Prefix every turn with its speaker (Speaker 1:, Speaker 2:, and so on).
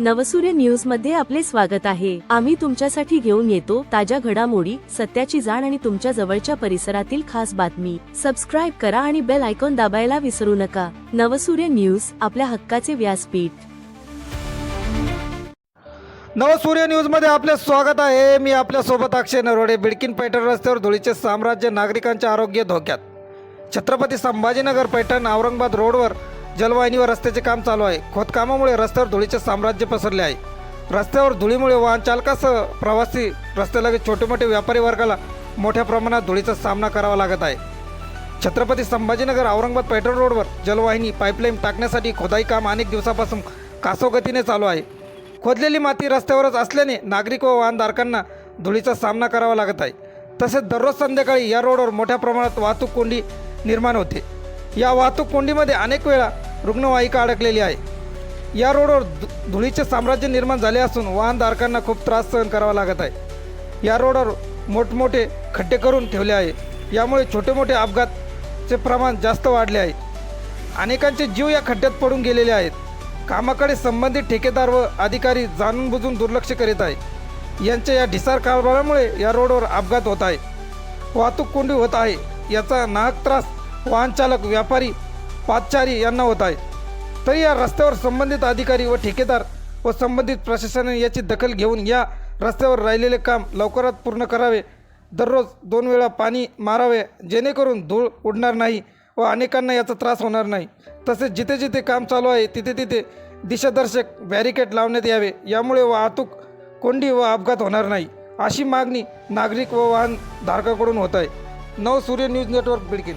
Speaker 1: नवसूर्य न्यूजमध्ये आपले स्वागत आहे. आम्ही तुमच्यासाठी घेऊन येतो ताज्या घडामोडी सत्याची जाण आणि तुमच्या जवळच्या परिसरातील खास बातमी. सबस्क्राईब करा आणि बेल आयकॉन दाबायला विसरू नका. नवसूर्य न्यूज आपल्या हक्काचे व्यासपीठ.
Speaker 2: नवसूर्य न्यूजमध्ये आपले स्वागत आहे. मी आपल्यासोबत अक्षय नरोडे बिडकिन पैठण रस्त्यावर धुळीचे साम्राज्य नागरिकांचे आरोग्य धोक्यात. छत्रपती संभाजीनगर पैठण औरंगाबाद रोडवर जलवाहिनीवर रस्त्याचे काम चालू आहे. खोदकामामुळे रस्त्यावर धुळीचे साम्राज्य पसरले आहे. रस्त्यावर धुळीमुळे वाहन चालकासह प्रवासी रस्त्यालगत छोटे मोठे व्यापारी वर्गाला मोठ्या प्रमाणात धुळीचा सामना करावा लागत आहे. छत्रपती संभाजीनगर औरंगाबाद पेट्रोल रोडवर जलवाहिनी पाईपलाईन टाकण्यासाठी खोदाई काम अनेक दिवसापासून कासोगतीने चालू आहे. खोदलेली माती रस्त्यावरच असल्याने नागरिक व वाहनधारकांना धुळीचा सामना करावा लागत आहे. तसेच दररोज संध्याकाळी या रोडवर मोठ्या प्रमाणात वाहतूक कोंडी निर्माण होते. या वाहतूक कोंडीमध्ये अनेक वेळा रुग्णवाहिका अडकलेली आहे. या रोडवर धु- धुळीचे साम्राज्य निर्माण झाले असून वाहनधारकांना खूप त्रास सहन करावा लागत आहे. या रोडवर मोठमोठे खड्डे करून ठेवले आहे. यामुळे छोटे मोठे अपघातचे प्रमाण जास्त वाढले आहे. अनेकांचे जीव या खड्ड्यात पडून गेलेले आहेत. कामाकडे संबंधित ठेकेदार व अधिकारी जाणून बुजून दुर्लक्ष करीत आहे. यांच्या या ढिसार कारभारामुळे या रोडवर अपघात होत आहे. वाहतूक कोंडी होत आहे. याचा नाहक त्रास वाहनचालक व्यापारी पादचारी यांना होत आहे. तरी या रस्त्यावर संबंधित अधिकारी व ठेकेदार व संबंधित प्रशासनाने याची दखल घेऊन या रस्त्यावर राहिलेले काम लवकरात पूर्ण करावे. दररोज दोन वेळा पाणी मारावे जेणेकरून धूळ उडणार नाही व अनेकांना याचा त्रास होणार नाही. तसेच जिथे जिथे काम चालू आहे तिथे तिथे दिशादर्शक बॅरिकेड लावण्यात यावे. यामुळे वाहतूक कोंडी व अपघात होणार नाही अशी मागणी नागरिक व वाहनधारकाकडून होत आहे. नव सूर्य न्यूज नेटवर्क बिडकीन.